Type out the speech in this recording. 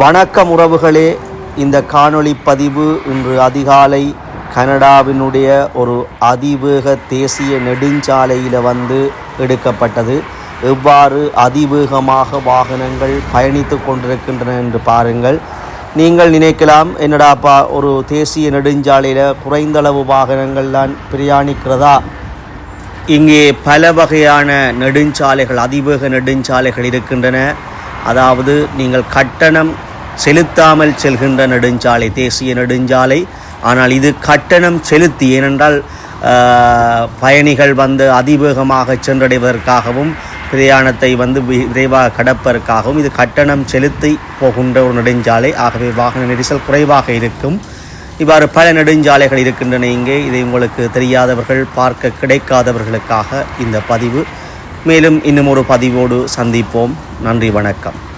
வணக்கம் உறவுகளே. இந்த காணொளி பதிவு இன்று அதிகாலை கனடாவினுடைய ஒரு அதிவேக தேசிய நெடுஞ்சாலையில் வந்து எடுக்கப்பட்டது. எவ்வாறு அதிவேகமாக வாகனங்கள் பயணித்து கொண்டிருக்கின்றன என்று பாருங்கள். நீங்கள் நினைக்கலாம் என்னடாப்பா ஒரு தேசிய நெடுஞ்சாலையில் குறைந்தளவு வாகனங்கள் தான் பிரயாணிக்கிறதா? இங்கே பல வகையான நெடுஞ்சாலைகள் அதிவேக நெடுஞ்சாலைகள் இருக்கின்றன. அதாவது நீங்கள் கட்டணம் செலுத்தாமல் செல்கின்ற நெடுஞ்சாலை தேசிய நெடுஞ்சாலை. ஆனால் இது கட்டணம் செலுத்தி ஏனென்றால் பயணிகள் வந்து அதிவேகமாக சென்றடைவதற்காகவும் பிரயாணத்தை வந்து வி- விரைவாக கடப்பதற்காகவும் இது கட்டணம் செலுத்தி போகின்ற ஒரு நெடுஞ்சாலை. ஆகவே வாகன நெரிசல் குறைவாக இருக்கும். இவ்வாறு பல நெடுஞ்சாலைகள் இருக்கின்றன இங்கே. இதை உங்களுக்கு தெரியாதவர்கள் பார்க்க கிடைக்காதவர்களுக்காக இந்த பதிவு. மேலும் இன்னும் ஒரு பதிவோடு சந்திப்போம். நன்றி வணக்கம்.